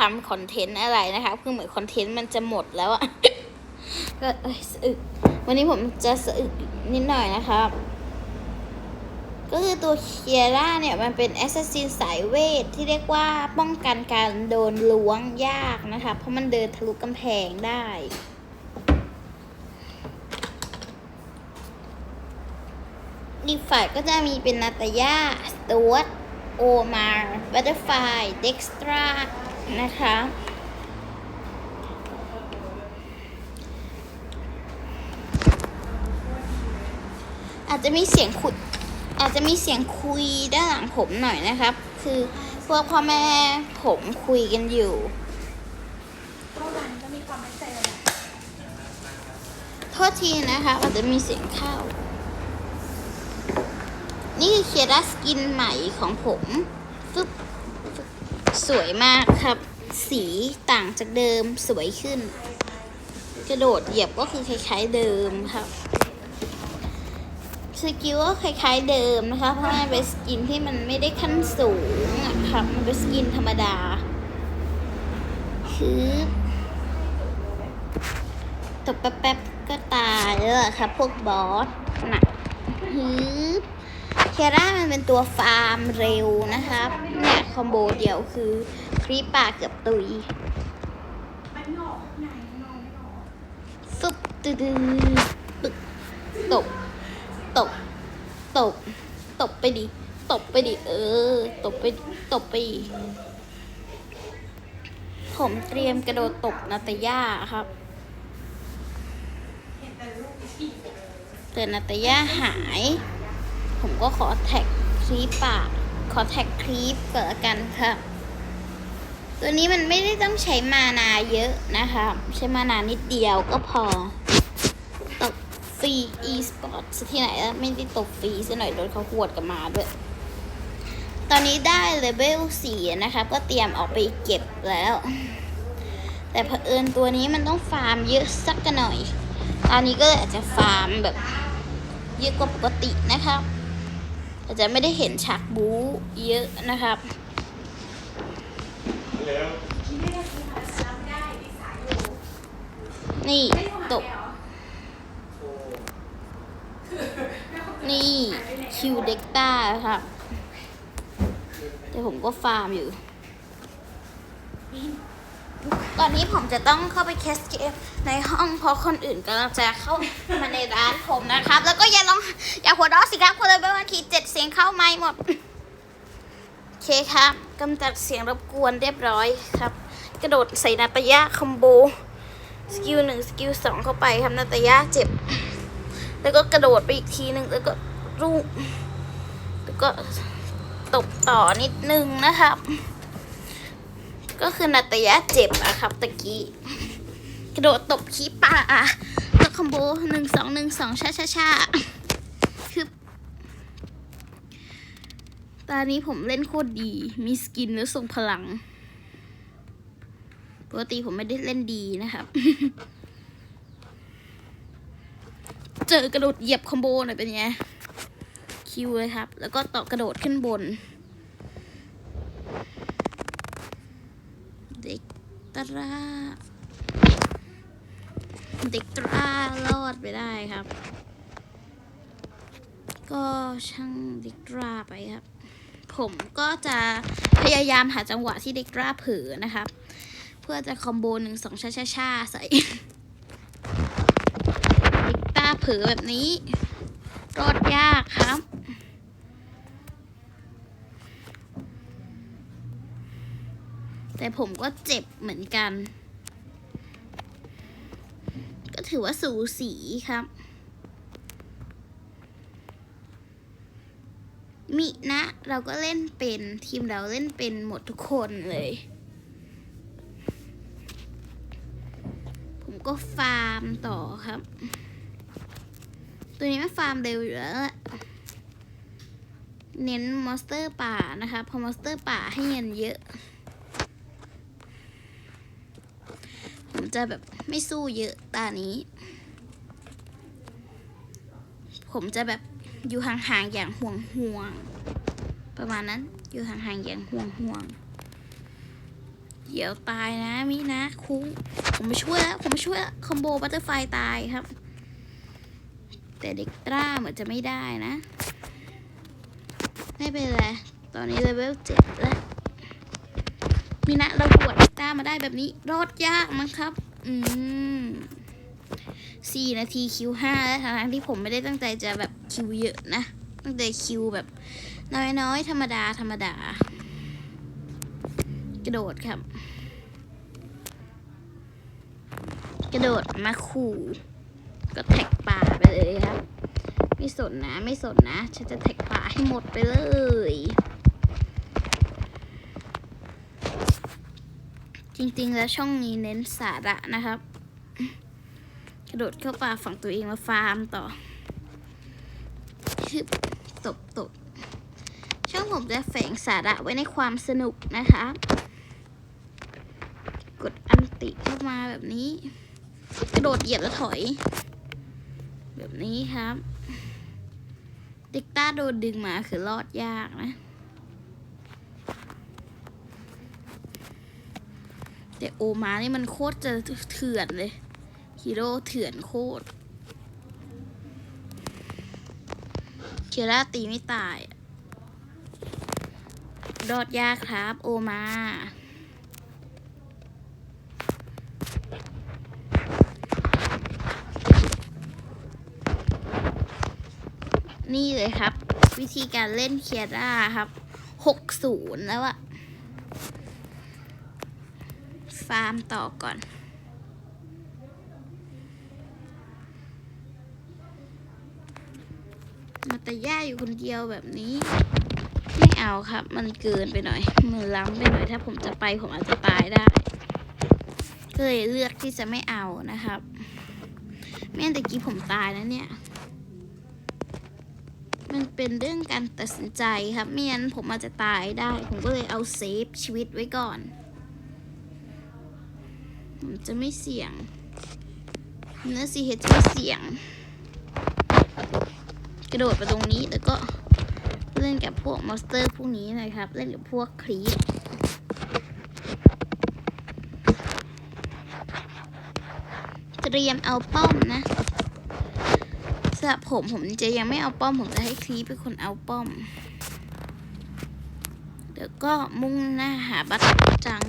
ทำคอนเทนต์อะไรนะคะคือเหมือนคอนเทนต์มันจะหมดแล้วอะก็เอ้ยสะอึกวันนี้ผมจะสะอึกนิดหน่อยนะครับ ก็คือตัวเคียร่าเนี่ยมันเป็นแอสซัสซินสายเวทที่เรียกว่าป้องกันการโดนล้วงยากนะคะ เพราะมันเดินทะลุกำแพงได้อีกฝ่ายก็จะมีเป็นนาตายาสต w ว r t โอมาร์บัตเตอร์ไฟเด็กสตรา นะคะ อาจจะมีเสียงขุด อาจจะมีเสียงคุยด้านหลังผมหน่อยนะครับ คือพวกพ่อแม่ผมคุยกันอยู่โทษทีนะคะ อาจจะมีเสียงเข้านี่คือเคียร่าสกินใหม่ของผมฟึบสวยมากครับ สีต่างจากเดิมสวยขึ้น กระโดดเหยียบก็คือคล้ายๆเดิมครับสกิลก็คล้ายๆเดิมนะคะ เพราะมันเป็นสกินที่มันไม่ได้ขั้นสูงอะครับมันเป็นสกินธรรมดา คือตบแป๊บๆก็ตายแล้วครับพวกบอสนักฮึบเคร่ามันเป็นตัวฟาร์มเร็วนะครับเนี่ยคอมโบเดียวคือ รีปปากเกือบตุยมันหงอกข้างในนอกไม่หงอกฟึบตืดปึกตบตบตบตบไปดิตบไปดิเออ ตบไปตบไป ผมเตรียมกระโดดตบนาตาย่าครับเต่รูปอีกแต่นาตาย่าหาย ผมก็ขอแท็กคลิปปากขอแท็กคลิปเกิดกันครับ ตัวนี้มันไม่ได้ต้องใช้มานาเยอะนะคะ ใช้มานานิดเดียวก็พอ ตกฟรี e-sport ซะที่ไหนแล้วไม่ได้ตกฟรีซะหน่อยโดนเขาหวดกันมาด้วย ตอนนี้ได้เลเวล4นะคะก็เตรียมออกไปเก็บแล้ว แต่เผอิญตัวนี้มันต้องฟาร์มเยอะสักกันหน่อย ตอนนี้ก็อาจจะฟาร์มแบบเยอะกว่าปกตินะครับ อาจจะไม่ได้เห็นฉากบู๊เยอะนะครับ ที่ไม่ได้ที่หาสาระไม่ได้อีกสายอยู่ นี่ตก นี่คิวเด็กต้าครับแต่ผมก็ฟาร์มอยู่ ตอนนี้ผมจะต้องเข้าไปแคสเกมในห้องเพราะคนอื่นกำลังจะเข้ามาในร้านผมนะครับ แล้วก็อย่าลองอย่าหัวเราะสิครับคนเลยไปวันทีเจ็ดเสียงเข้าไม่หมดโอเคครับกำจัดเสียงรบกวนเรียบร้อยครับ กระโดดใส่นาตายาคอมโบ สกิลหนึ่งสกิลสองเข้าไปครับนาตายาเจ็บ แล้วก็กระโดดไปอีกทีหนึ่งแล้วก็รูปแล้วก็ตบต่อนิดนึงนะครับ ก็คือนาตายาเจ็บอะครับตะกี้กระโดดตบขี้ปลาอะแล้วคอมโบหนึ่งสองหนึ่งสองช้าช้าช้าคือตอนนี้ผมเล่นโคตรดี มีสกินแล้วทรงพลัง ปกติผมไม่ได้เล่นดีนะครับ เจอกระโดดเหยียบคอมโบหน่อยเป็นไง คิวเลยครับ แล้วก็ต่อกระโดดขึ้นบน เด็กตราเด็กตรารอดไปได้ครับ ก็ช่างเด็กตราไปครับ ผมก็จะพยายามหาจังหวะที่เด็กตราเผลอนะครับ พื่อจะคอมโบหนึ่งสองชาชาชาใส่เด็กตาเผลอแบบนี้รอดยากครับ แต่ผมก็เจ็บเหมือนกัน ก็ถือว่าสูสีครับ มินะเราก็เล่นเป็นทีมเราเล่นเป็นหมดทุกคนเลย ผม ก็ฟาร์มต่อครับ ตัวนี้ไม่ฟาร์มเร็วอยู่แล้วแหละเน้นมอนสเตอร์ป่านะคะพอมอนสเตอร์ป่าให้เงินเยอะ ผมจะแบบไม่สู้เยอะตานี้ ผมจะแบบอยู่ห่างๆอย่างห่วงห่วงๆประมาณนั้นอยู่ห่างๆอย่างห่วงห่วงๆ เดี๋ยวตายนะมินะครูผมมาช่วยแล้วผมมาช่วยแล้วคอมโบบัตเตอร์ไฟตายครับ แต่เด็กตราเหมือนจะไม่ได้นะ ไม่เป็นไร ตอนนี้เลเวลเจ็ดแล้วมินะเราบวดตรามาได้แบบนี้รอดยากมั้งครับ อืมสี่นาทีคิวห้าแล้วทั้งที่ผมไม่ได้ตั้งใจจะแบบคิวเยอะนะ ตั้งแต่คิวแบบ น้อยๆ ธรรมดาธรรมดา กระโดดครับ กระโดดมาขู่ก็แท็กป่าไปเลยครับ ไม่สนนะไม่สนนะ ฉันจะแท็กป่าให้หมดไปเลยจริงๆ แล้วช่องนี้เน้นสาระนะครับ กระโดดเข้าป่าฝั่งตัวเองมาฟาร์มต่อฮึบตบตบช่องผมจะแฝงสาระไว้ในความสนุกนะคะ กดอันติเข้ามาแบบนี้ กระโดดเหยียบแล้วถอย แบบนี้ครับเด็กต้าโดนดึงมาคือรอดยากนะ แต่โอมานี่มันโคตรจะเถื่อนเลย ฮีโร่เถื่อนโคตรเคียร่าตีไม่ตาย รอดยากครับ โอมา นี่เลยครับ วิธีการเล่นเคียร่าครับหกศูนย์แล้วอะฟาร์มต่อก่อน มาแต่ย่าอยู่คนเดียวแบบนี้ ไม่เอาครับ มันเกินไปหน่อย มือล้ำไปหน่อย ถ้าผมจะไปผมอาจจะตายได้ก็เลยเลือกที่จะไม่เอานะครับไม่งั้นตะกี้ผมตายนะเนี่ย มันเป็นเรื่องการตัดสินใจครับไม่งั้นผมอาจจะตายได้ ผมก็เลยเอาเซฟชีวิตไว้ก่อน ผมจะไม่เสี่ยงเนื้อซีเฮจะไม่เสี่ยง กระโดดไปตรงนี้แล้วก็เล่นกับพวกมอนสเตอร์พวกนี้นะครับ เล่นกับพวกครีปเตรียมเอาป้อมนะ สำหรับผมผมจะยังไม่เอาป้อม ผมจะให้ครีปเป็นคนเอาป้อม เดี๋ยวก็มุ่งหน้าหาบัตจัง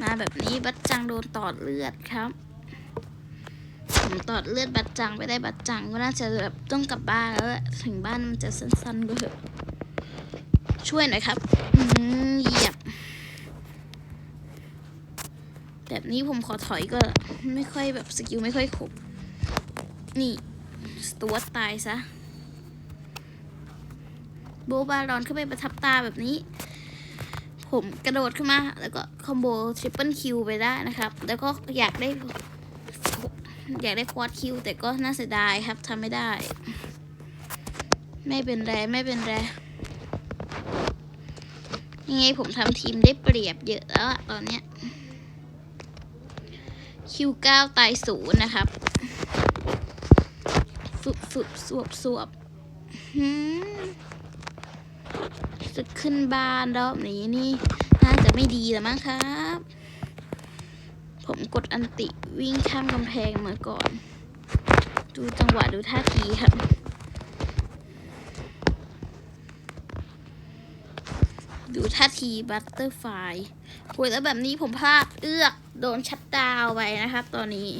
มาแบบนี้บัตจังโดนตอดเลือดครับ ผมตอดเลือดบัตจังไปได้บัตจังก็น่าจะแบบต้องกลับบ้านแล้วถึงบ้านมันจะสั้นๆก็เถอะช่วยหน่อยครับอืมเหยียบ แบบนี้ผมขอถอยก็ไม่ค่อยแบบสกิลไม่ค่อยครบนี่สตวตตายซะโบบารอนขึ้นไปประทับตาแบบนี้ ผมกระโดดขึ้นมา แล้วก็คอมโบทริปเปิลคิวไปได้นะครับ แล้วก็อยากได้ อยากได้ควอดคิวแต่ก็น่าเสียดายครับทำไม่ได้ ไม่เป็นไรไม่เป็นไรยังไงผมทำทีมได้เปรียบเยอะแล้วอะตอนเนี้ย คิวเก้าตายศูนย์นะครับฝึบฝึบสวบสวบหืมจะขึ้นบ้านรอบนี้นี่ น่าจะไม่ดีแล้วมั้งครับ ผมกดอันติวิ่งข้ามกำแพงมาก่อน ดูจังหวะดูท่าทีครับดูท่าทีบัตเตอร์ไฟโอ้ยแล้วแบบนี้ผมพลาดเอื้อก โดนชัดดาวไปนะครับ ตอนนี้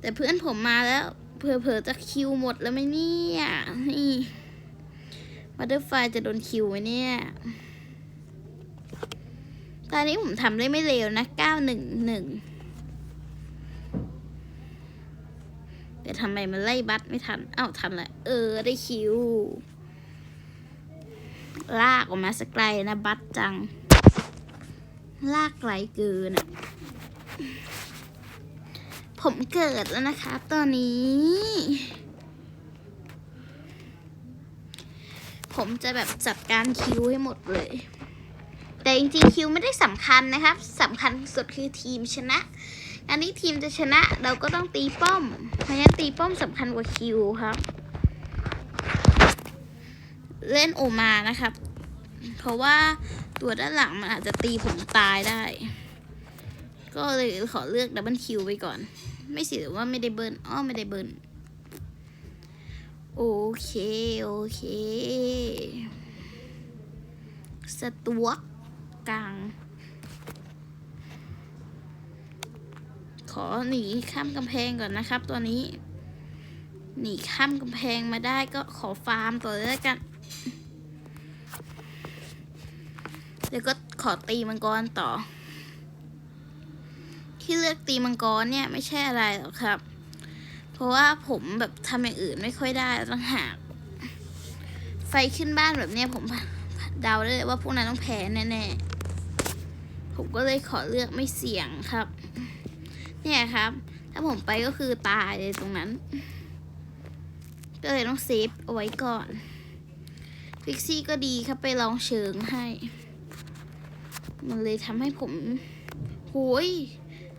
แต่เพื่อนผมมาแล้วเผลอๆจะคิวหมดแล้วไหมเนี่ยนี่บัตเตอร์ไฟจะโดนคิวไหมเนี่ยตอนนี้ผมทำได้ไม่เร็วนะเก้าหนึ่งหนึ่งแต่ทำไมมันไล่บัตไม่ทันอ้าวทันแหละเออ ได้คิว ลากออกมาสักไกลนะบัตจัง ลากไกลเกินอะผมเกิดแล้วนะครับ ตอนนี้ ผมจะแบบจัดการคิวให้หมดเลย แต่จริงๆคิวไม่ได้สำคัญนะครับสำคัญสุดคือทีมชนะอันนี้ทีมจะชนะเราก็ต้องตีป้อม เพราะฉะนั้นตีป้อมสำคัญกว่าคิวครับ เล่นโอมานะครับ เพราะว่าตัวด้านหลังมันอาจจะตีผมตายได้ ก็เลยขอเลือกดับเบิลคิวไปก่อน ไม่เสียว่าไม่ได้เบิร์นอ้อไม่ได้เบิร์นโอเค โอเค สตวกกลาง ขอหนีข้ามกำแพงก่อนนะครับ ตัวนี้ หนีข้ามกำแพงมาได้ก็ขอฟาร์มต่อเลยแล้วกัน แล้วก็ขอตีมังกรต่อ ที่เลือกตีมังกรเนี่ยไม่ใช่อะไรหรอกครับ เพราะว่าผมแบบทำอย่างอื่นไม่ค่อยได้ต้องหาก ไฟขึ้นบ้านแบบเนี้ยผมเดาได้เลยว่าพวกนั้นต้องแพ้แน่ๆ ผมก็เลยขอเลือกไม่เสี่ยงครับ เนี่ยครับ ถ้าผมไปก็คือตายเลยตรงนั้น ก็เลยต้องเซฟเอาไว้ก่อน ฟิกซี่ก็ดีครับไปลองเชิงให้ มันเลยทำให้ผมโหย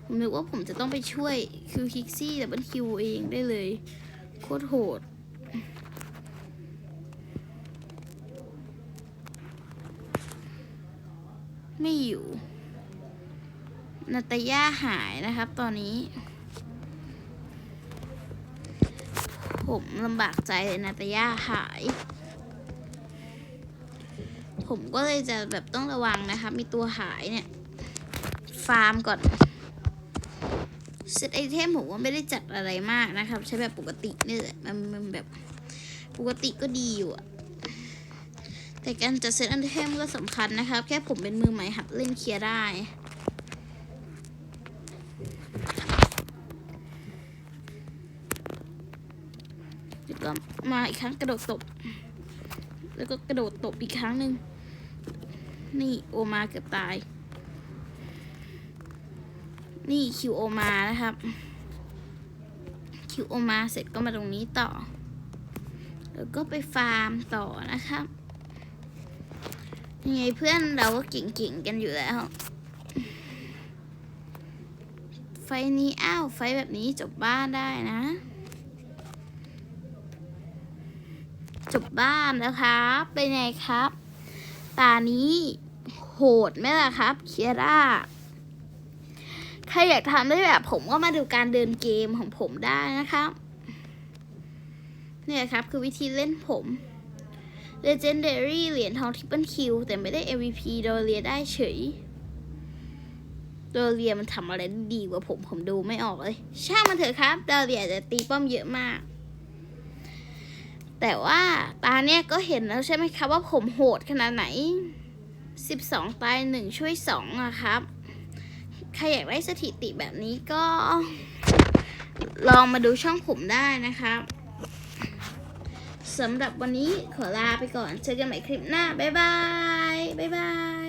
ผมนึกว่าผมจะต้องไปช่วยคิวคิกซี่แต่บันคิวเองได้เลย โคตรโหด ไม่อยู่ นาตาย่าหายนะครับตอนนี้ ผมลำบากใจเลยนาตาย่าหาย ผมก็เลยจะแบบต้องระวังนะครับมีตัวหายเนี่ย ฟาร์มก่อนเซตไอเทมผมว่าไม่ได้จัดอะไรมากนะครับ ใช้แบบปกตินี่แหละมันมันแบบปกติก็ดีอยู่อะแต่การจัดเซตไอเทมก็สำคัญนะครับ แค่ผมเป็นมือใหม่หัดเล่นเคลียร์ได้แล้วก็มาอีกครั้งกระโดดตบ แล้วก็กระโดดตบอีกครั้งหนึ่ง นี่โอมาเกือบตาย นี่คิวโอมานะครับ คิวโอมาเสร็จก็มาตรงนี้ต่อ แล้วก็ไปฟาร์มต่อนะครับ ยังไงเพื่อนเราก็เก่งๆกันอยู่แล้ว ไฟนี้อ้าว ไฟแบบนี้จบบ้านได้นะ จบบ้านแล้วครับ เป็นไงครับ ตานี้โหดไหมล่ะครับเคียร่าใครอยากทำได้แบบผมก็มาดูการเดินเกมของผมได้นะครับเนี่ยครับ คือวิธีเล่นผม Legendary เหรียญทองทิปเปิลคิวแต่ไม่ได้ MVP โดเรียได้เฉย โดเรียมันทำอะไรด้ดีกว่าผมผมดูไม่ออกเลย ช่างมันเถอะครับ โดเรียจะตีป้อมเยอะมาก แต่ว่าตาเนี่ยก็เห็นแล้วใช่ไหมครับว่าผมโหดขนาดไหน 12 ตาย 1 ช่วย2อะครับ ใครอยากได้สถิติแบบนี้ก็ ลองมาดูช่องผมได้นะครับสำหรับวันนี้ขอลาไปก่อน เจอกันใหม่คลิปหน้า บ๊ายบาย บ๊ายบาย